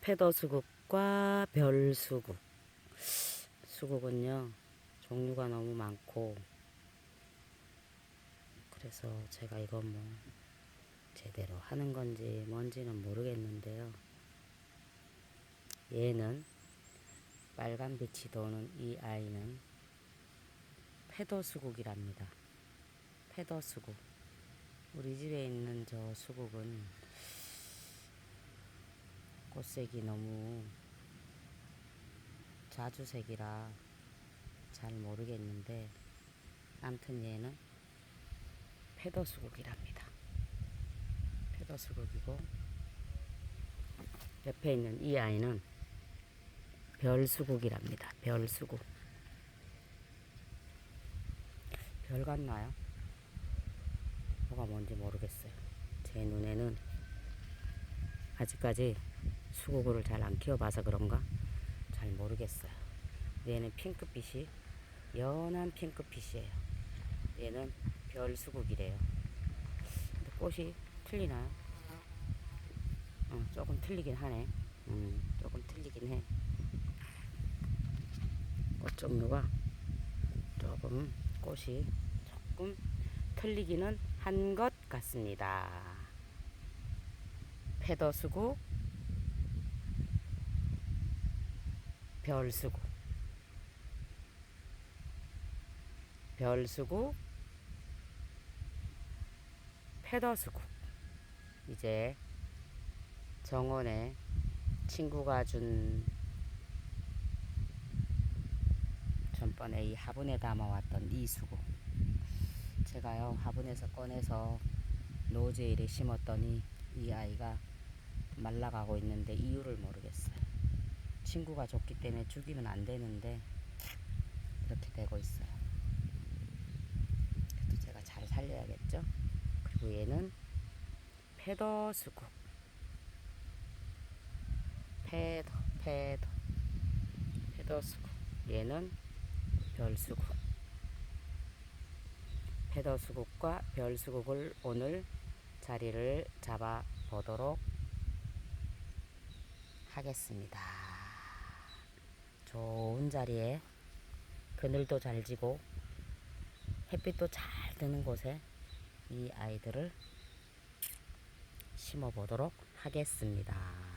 페더 수국과 별 수국. 수국은요, 종류가 너무 많고, 그래서 제가 이건 뭐, 제대로 하는 건지 뭔지는 모르겠는데요. 얘는 빨간 빛이 도는 이 아이는 페더 수국이랍니다. 페더 수국. 우리 집에 있는 저 수국은 꽃색이 너무 자주색이라 잘 모르겠는데 암튼 얘는 페더수국이랍니다. 페더수국이고 옆에 있는 이 아이는 별수국이랍니다. 별수국. 별 같나요? 뭐가 뭔지 모르겠어요. 제 눈에는 아직까지 수국을 잘안 키워봐서 그런가 잘 모르겠어요. 얘는 핑크빛이 연한 핑크빛이에요. 얘는 별 수국이래요. 근데 꽃이 틀리나요? 어, 조금 틀리긴 하네. 음, 조금 틀리긴 해. 꽃 종류가 조금 꽃이 조금 틀리기는 한 것 같습니다. 페더수국, 별수국, 별수국, 페더수국. 이제 정원에 친구가 준 전번에 이 화분에 담아왔던 이 수국. 제가요 화분에서 꺼내서 노즈일에 심었더니 이 아이가 말라가고 있는데 이유를 모르겠어요. 친구가 줬기 때문에 죽이면 안 되는데 이렇게 되고 있어요. 그래도 제가 잘 살려야겠죠. 그리고 얘는 페더 수국. 페더 페더 페더 수국. 얘는 별 수국. 페더 수국과 별 수국을 오늘 자리를 잡아 보도록 하겠습니다. 좋은 자리에 그늘도 잘 지고 햇빛도 잘 드는 곳에 이 아이들을 심어 보도록 하겠습니다.